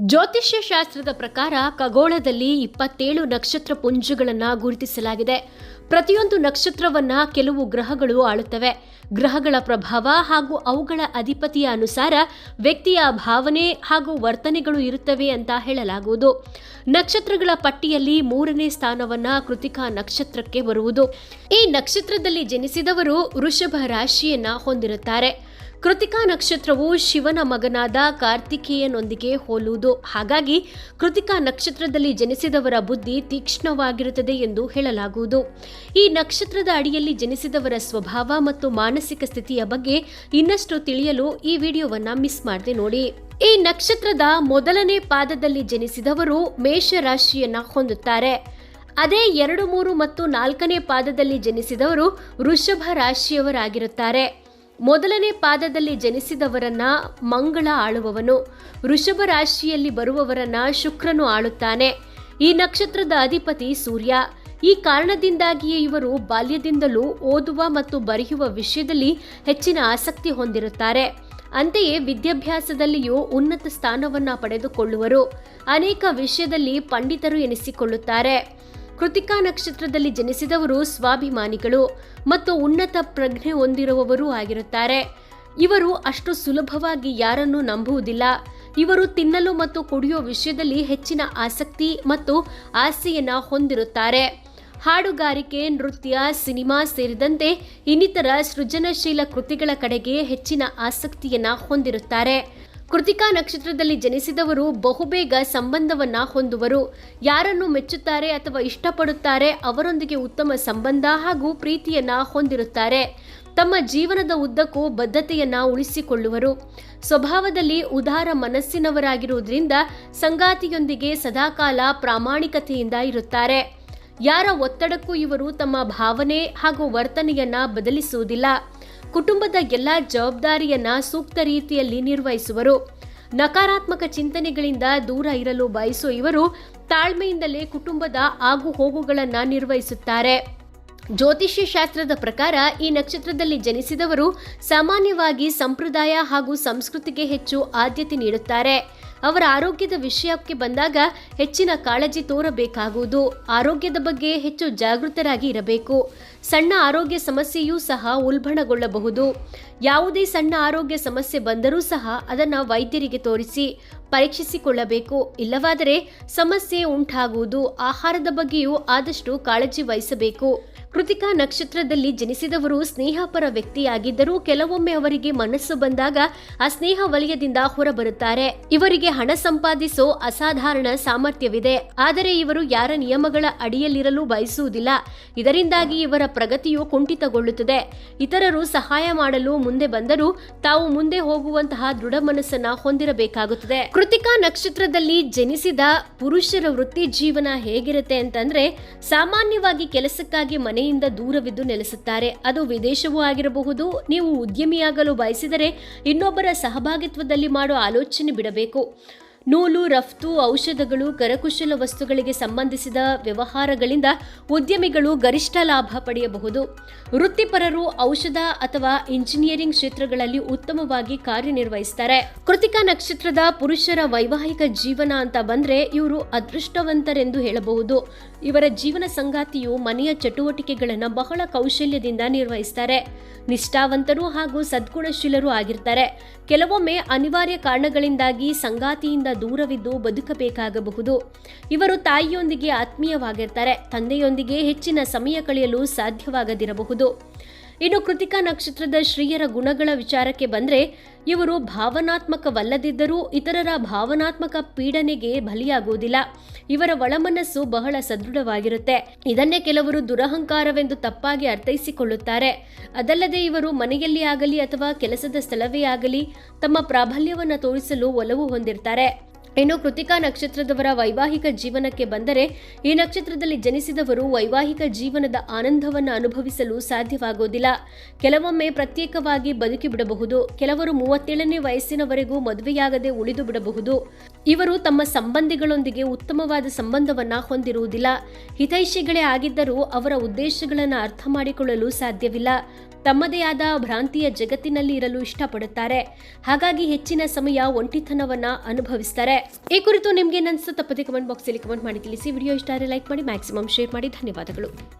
ಜ್ಯೋತಿಷ್ಯ ಶಾಸ್ತ್ರದ ಪ್ರಕಾರ ಖಗೋಳದಲ್ಲಿ ಇಪ್ಪತ್ತೇಳು ನಕ್ಷತ್ರ ಪುಂಜಗಳನ್ನು ಗುರುತಿಸಲಾಗಿದೆ. ಪ್ರತಿಯೊಂದು ನಕ್ಷತ್ರವನ್ನ ಕೆಲವು ಗ್ರಹಗಳು ಆಳುತ್ತವೆ. ಗ್ರಹಗಳ ಪ್ರಭಾವ ಹಾಗೂ ಅವುಗಳ ಅಧಿಪತಿಯ ಅನುಸಾರ ವ್ಯಕ್ತಿಯ ಭಾವನೆ ಹಾಗೂ ವರ್ತನೆಗಳು ಇರುತ್ತವೆ ಅಂತ ಹೇಳಲಾಗುವುದು. ನಕ್ಷತ್ರಗಳ ಪಟ್ಟಿಯಲ್ಲಿ ಮೂರನೇ ಸ್ಥಾನವನ್ನ ಕೃತಿಕಾ ನಕ್ಷತ್ರಕ್ಕೆ ಬರುವುದು. ಈ ನಕ್ಷತ್ರದಲ್ಲಿ ಜನಿಸಿದವರು ವೃಷಭ ರಾಶಿಯನ್ನ ಹೊಂದಿರುತ್ತಾರೆ. ಕೃತಿಕಾ ನಕ್ಷತ್ರವು ಶಿವನ ಮಗನಾದ ಕಾರ್ತಿಕೇಯನೊಂದಿಗೆ ಹೋಲುವುದು. ಹಾಗಾಗಿ ಕೃತಿಕಾ ನಕ್ಷತ್ರದಲ್ಲಿ ಜನಿಸಿದವರ ಬುದ್ಧಿ ತೀಕ್ಷ್ಣವಾಗಿರುತ್ತದೆ ಎಂದು ಹೇಳಲಾಗುವುದು. ಈ ನಕ್ಷತ್ರದ ಅಡಿಯಲ್ಲಿ ಜನಿಸಿದವರ ಸ್ವಭಾವ ಮತ್ತು ಮಾನಸಿಕ ಸ್ಥಿತಿಯ ಬಗ್ಗೆ ಇನ್ನಷ್ಟು ತಿಳಿಯಲು ಈ ವಿಡಿಯೋವನ್ನ ಮಿಸ್ ಮಾಡದೆ ನೋಡಿ. ಈ ನಕ್ಷತ್ರದ ಮೊದಲನೇ ಪಾದದಲ್ಲಿ ಜನಿಸಿದವರು ಮೇಷ ರಾಶಿಯನ್ನ ಹೊಂದುತ್ತಾರೆ. ಅದೇ ಎರಡು, ಮೂರು ಮತ್ತು ನಾಲ್ಕನೇ ಪಾದದಲ್ಲಿ ಜನಿಸಿದವರು ವೃಷಭ ರಾಶಿಯವರಾಗಿರುತ್ತಾರೆ. ಮೊದಲನೇ ಪಾದದಲ್ಲಿ ಜನಿಸಿದವರನ್ನ ಮಂಗಳ ಆಳುವವನು. ವೃಷಭ ರಾಶಿಯಲ್ಲಿ ಬರುವವರನ್ನ ಶುಕ್ರನು ಆಳುತ್ತಾನೆ. ಈ ನಕ್ಷತ್ರದ ಅಧಿಪತಿ ಸೂರ್ಯ. ಈ ಕಾರಣದಿಂದಾಗಿಯೇ ಇವರು ಬಾಲ್ಯದಿಂದಲೂ ಓದುವ ಮತ್ತು ಬರೆಯುವ ವಿಷಯದಲ್ಲಿ ಹೆಚ್ಚಿನ ಆಸಕ್ತಿ ಹೊಂದಿರುತ್ತಾರೆ. ಅಂತೆಯೇ ವಿದ್ಯಾಭ್ಯಾಸದಲ್ಲಿಯೂ ಉನ್ನತ ಸ್ಥಾನವನ್ನ ಪಡೆದುಕೊಳ್ಳುವರು. ಅನೇಕ ವಿಷಯದಲ್ಲಿ ಪಂಡಿತರು ಎನಿಸಿಕೊಳ್ಳುತ್ತಾರೆ. ಕೃತಿಕಾ ನಕ್ಷತ್ರದಲ್ಲಿ ಜನಿಸಿದವರು ಸ್ವಾಭಿಮಾನಿಗಳು ಮತ್ತು ಉನ್ನತ ಪ್ರಜ್ಞೆ ಹೊಂದಿರುವವರೂ ಆಗಿರುತ್ತಾರೆ. ಇವರು ಅಷ್ಟು ಸುಲಭವಾಗಿ ಯಾರನ್ನೂ ನಂಬುವುದಿಲ್ಲ. ಇವರು ತಿನ್ನಲು ಮತ್ತು ಕುಡಿಯುವ ವಿಷಯದಲ್ಲಿ ಹೆಚ್ಚಿನ ಆಸಕ್ತಿ ಮತ್ತು ಆಸೆಯನ್ನು ಹೊಂದಿರುತ್ತಾರೆ. ಹಾಡುಗಾರಿಕೆ, ನೃತ್ಯ, ಸಿನಿಮಾ ಸೇರಿದಂತೆ ಇನ್ನಿತರ ಸೃಜನಶೀಲ ಕೃತಿಗಳ ಕಡೆಗೆ ಹೆಚ್ಚಿನ ಆಸಕ್ತಿಯನ್ನು ಹೊಂದಿರುತ್ತಾರೆ. ಕೃತಿಕಾ ನಕ್ಷತ್ರದಲ್ಲಿ ಜನಿಸಿದವರು ಬಹುಬೇಗ ಸಂಬಂಧವನ್ನ ಹೊಂದುವರು. ಯಾರನ್ನು ಮೆಚ್ಚುತ್ತಾರೆ ಅಥವಾ ಇಷ್ಟಪಡುತ್ತಾರೆ ಅವರೊಂದಿಗೆ ಉತ್ತಮ ಸಂಬಂಧ ಹಾಗೂ ಪ್ರೀತಿಯನ್ನ ಹೊಂದಿರುತ್ತಾರೆ. ತಮ್ಮ ಜೀವನದ ಉದ್ದಕ್ಕೂ ಬದ್ಧತೆಯನ್ನ ಉಳಿಸಿಕೊಳ್ಳುವರು. ಸ್ವಭಾವದಲ್ಲಿ ಉದಾರ ಮನಸ್ಸಿನವರಾಗಿರುವುದರಿಂದ ಸಂಗಾತಿಯೊಂದಿಗೆ ಸದಾಕಾಲ ಪ್ರಾಮಾಣಿಕತೆಯಿಂದ ಇರುತ್ತಾರೆ. ಯಾರ ಒತ್ತಡಕ್ಕೂ ಇವರು ತಮ್ಮ ಭಾವನೆ ಹಾಗೂ ವರ್ತನೆಯನ್ನ ಬದಲಿಸುವುದಿಲ್ಲ. ಕುಟುಂಬದ ಎಲ್ಲ ಜವಾಬ್ದಾರಿಯನ್ನ ಸೂಕ್ತ ರೀತಿಯಲ್ಲಿ ನಿರ್ವಹಿಸುವರು. ನಕಾರಾತ್ಮಕ ಚಿಂತನೆಗಳಿಂದ ದೂರ ಇರಲು ಬಯಸುವ ಇವರು ತಾಳ್ಮೆಯಿಂದಲೇ ಕುಟುಂಬದ ಆಗು ಹೋಗುಗಳನ್ನು ನಿರ್ವಹಿಸುತ್ತಾರೆ. ಜ್ಯೋತಿಷ್ಯ ಶಾಸ್ತ್ರದ ಪ್ರಕಾರ ಈ ನಕ್ಷತ್ರದಲ್ಲಿ ಜನಿಸಿದವರು ಸಾಮಾನ್ಯವಾಗಿ ಸಂಪ್ರದಾಯ ಹಾಗೂ ಸಂಸ್ಕೃತಿಗೆ ಹೆಚ್ಚು ಆದ್ಯತೆ ನೀಡುತ್ತಾರೆ. ಅವರ ಆರೋಗ್ಯದ ವಿಷಯಕ್ಕೆ ಬಂದಾಗ ಹೆಚ್ಚಿನ ಕಾಳಜಿ ತೋರಬೇಕಾಗುವುದು. ಆರೋಗ್ಯದ ಬಗ್ಗೆ ಹೆಚ್ಚು ಜಾಗೃತರಾಗಿ ಇರಬೇಕು. ಸಣ್ಣ ಆರೋಗ್ಯ ಸಮಸ್ಯೆಯೂ ಸಹ ಉಲ್ಬಣಗೊಳ್ಳಬಹುದು. ಯಾವುದೇ ಸಣ್ಣ ಆರೋಗ್ಯ ಸಮಸ್ಯೆ ಬಂದರೂ ಸಹ ಅದನ್ನು ವೈದ್ಯರಿಗೆ ತೋರಿಸಿ ಪರೀಕ್ಷಿಸಿಕೊಳ್ಳಬೇಕು. ಇಲ್ಲವಾದರೆ ಸಮಸ್ಯೆ ಉಂಟಾಗುವುದು. ಆಹಾರದ ಬಗ್ಗೆಯೂ ಆದಷ್ಟು ಕಾಳಜಿ ವಹಿಸಬೇಕು. ಕೃತಿಕಾ ನಕ್ಷತ್ರದಲ್ಲಿ ಜನಿಸಿದವರು ಸ್ನೇಹಪರ ವ್ಯಕ್ತಿಯಾಗಿದ್ದರೂ ಕೆಲವೊಮ್ಮೆ ಅವರಿಗೆ ಮನಸ್ಸು ಬಂದಾಗ ಆ ಸ್ನೇಹ ವಲಯದಿಂದ ಹೊರಬರುತ್ತಾರೆ. ಇವರಿಗೆ ಹಣ ಸಂಪಾದಿಸೋ ಅಸಾಧಾರಣ ಸಾಮರ್ಥ್ಯವಿದೆ. ಆದರೆ ಇವರು ಯಾರ ನಿಯಮಗಳ ಅಡಿಯಲ್ಲಿರಲು ಬಯಸುವುದಿಲ್ಲ. ಇದರಿಂದಾಗಿ ಇವರ ಪ್ರಗತಿಯು ಕುಂಠಿತಗೊಳ್ಳುತ್ತದೆ. ಇತರರು ಸಹಾಯ ಮಾಡಲು ಮುಂದೆ ಬಂದರೂ ತಾವು ಮುಂದೆ ಹೋಗುವಂತಹ ದೃಢ ಮನಸ್ಸನ್ನ ಹೊಂದಿರಬೇಕಾಗುತ್ತದೆ. ಕೃತಿಕಾ ನಕ್ಷತ್ರದಲ್ಲಿ ಜನಿಸಿದ ಪುರುಷರ ವೃತ್ತಿ ಜೀವನ ಹೇಗಿರುತ್ತೆ ಅಂತಂದ್ರೆ ಸಾಮಾನ್ಯವಾಗಿ ಕೆಲಸಕ್ಕಾಗಿ ಮನೆಯಿಂದ ದೂರವಿದ್ದು ನೆಲೆಸುತ್ತಾರೆ. ಅದು ವಿದೇಶವೂ ಆಗಿರಬಹುದು. ನೀವು ಉದ್ಯಮಿಯಾಗಲು ಬಯಸಿದರೆ ಇನ್ನೊಬ್ಬರ ಸಹಭಾಗಿತ್ವದಲ್ಲಿ ಮಾಡುವ ಆಲೋಚನೆ ಬಿಡಬೇಕು. ನೂಲು, ರಫ್ತು, ಔಷಧಗಳು, ಕರಕುಶಲ ವಸ್ತುಗಳಿಗೆ ಸಂಬಂಧಿಸಿದ ವ್ಯವಹಾರಗಳಿಂದ ಉದ್ಯಮಿಗಳು ಗರಿಷ್ಠ ಲಾಭ ಪಡೆಯಬಹುದು. ವೃತ್ತಿಪರರು ಔಷಧ ಅಥವಾ ಇಂಜಿನಿಯರಿಂಗ್ ಕ್ಷೇತ್ರಗಳಲ್ಲಿ ಉತ್ತಮವಾಗಿ ಕಾರ್ಯನಿರ್ವಹಿಸುತ್ತಾರೆ ಕೃತಿಕಾ ನಕ್ಷತ್ರದ ಪುರುಷರ ವೈವಾಹಿಕ ಜೀವನ ಅಂತ ಬಂದ್ರೆ ಇವರು ಅದೃಷ್ಟವಂತರೆಂದು ಹೇಳಬಹುದು. ಇವರ ಜೀವನ ಸಂಗಾತಿಯು ಮನೆಯ ಚಟುವಟಿಕೆಗಳನ್ನು ಬಹಳ ಕೌಶಲ್ಯದಿಂದ ನಿರ್ವಹಿಸುತ್ತಾರೆ ನಿಷ್ಠಾವಂತರು ಹಾಗೂ ಸದ್ಗುಣಶೀಲರು ಆಗಿರ್ತಾರೆ. ಕೆಲವೊಮ್ಮೆ ಅನಿವಾರ್ಯ ಕಾರಣಗಳಿಂದಾಗಿ ಸಂಗಾತಿಯಿಂದ ದೂರವಿದ್ದು ಬದುಕಬೇಕಾಗಬಹುದು. ಇವರು ತಾಯಿಯೊಂದಿಗೆ ಆತ್ಮೀಯವಾಗಿರ್ತಾರೆ ತಂದೆಯೊಂದಿಗೆ ಹೆಚ್ಚಿನ ಸಮಯ ಕಳೆಯಲು ಸಾಧ್ಯವಾಗದಿರಬಹುದು. ಇನ್ನು ಕೃತಿಕಾ ನಕ್ಷತ್ರದ ಶ್ರೀಯರ ಗುಣಗಳ ವಿಚಾರಕ್ಕೆ ಬಂದರೆ, ಇವರು ಭಾವನಾತ್ಮಕವಲ್ಲದಿದ್ದರೂ ಇತರರ ಭಾವನಾತ್ಮಕ ಪೀಡನೆಗೆ ಬಲಿಯಾಗುವುದಿಲ್ಲ. ಇವರ ಒಳಮನಸ್ಸು ಬಹಳ ಸದೃಢವಾಗಿರುತ್ತೆ. ಇದನ್ನೇ ಕೆಲವರು ದುರಹಂಕಾರವೆಂದು ತಪ್ಪಾಗಿ ಅರ್ಥೈಸಿಕೊಳ್ಳುತ್ತಾರೆ. ಅದಲ್ಲದೆ ಇವರು ಮನೆಯಲ್ಲಿ ಆಗಲಿ ಅಥವಾ ಕೆಲಸದ ಸ್ಥಳವೇ ಆಗಲಿ ತಮ್ಮ ಪ್ರಾಬಲ್ಯವನ್ನು ತೋರಿಸಲು ಒಲವು ಹೊಂದಿರ್ತಾರೆ. ಇನ್ನು ಕೃತಿಕಾ ನಕ್ಷತ್ರದವರ ವೈವಾಹಿಕ ಜೀವನಕ್ಕೆ ಬಂದರೆ ಈ ನಕ್ಷತ್ರದಲ್ಲಿ ಜನಿಸಿದವರು ವೈವಾಹಿಕ ಜೀವನದ ಆನಂದವನ್ನು ಅನುಭವಿಸಲು ಸಾಧ್ಯವಾಗುವುದಿಲ್ಲ ಕೆಲವೊಮ್ಮೆ ಪ್ರತ್ಯೇಕವಾಗಿ ಬದುಕಿ ಬಿಡಬಹುದು. ಕೆಲವರು ಮೂವತ್ತೇಳನೇ ವಯಸ್ಸಿನವರೆಗೂ ಮದುವೆಯಾಗದೆ ಉಳಿದು ಬಿಡಬಹುದು. ಇವರು ತಮ್ಮ ಸಂಬಂಧಿಗಳೊಂದಿಗೆ ಉತ್ತಮವಾದ ಸಂಬಂಧವನ್ನ ಹೊಂದಿರುವುದಿಲ್ಲ. ಹಿತೈಷಿಗಳೇ ಆಗಿದ್ದರೂ ಅವರ ಉದ್ದೇಶಗಳನ್ನು ಅರ್ಥ ಮಾಡಿಕೊಳ್ಳಲು ಸಾಧ್ಯವಿಲ್ಲ. ತಮ್ಮದೇ ಆದ ಭ್ರಾಂತಿಯ ಜಗತ್ತಿನಲ್ಲಿ ಇರಲು ಇಷ್ಟಪಡುತ್ತಾರೆ. ಹಾಗಾಗಿ ಹೆಚ್ಚಿನ ಸಮಯ ಒಂಟಿತನವನ್ನ ಅನುಭವಿಸ್ತಾರೆ. ಈ ಕುರಿತು ನಿಮ್ಗೆ ಏನಿಸುತ್ತೆ ತಪ್ಪದೆ ಕಮೆಂಟ್ ಬಾಕ್ಸಲ್ಲಿ ಕಮೆಂಟ್ ಮಾಡಿ ತಿಳಿಸಿ. ವಿಡಿಯೋ ಇಷ್ಟ ಆದರೆ ಲೈಕ್ ಮಾಡಿ ಮ್ಯಾಕ್ಸಿಮಮ್ ಶೇರ್ ಮಾಡಿ. ಧನ್ಯವಾದಗಳು.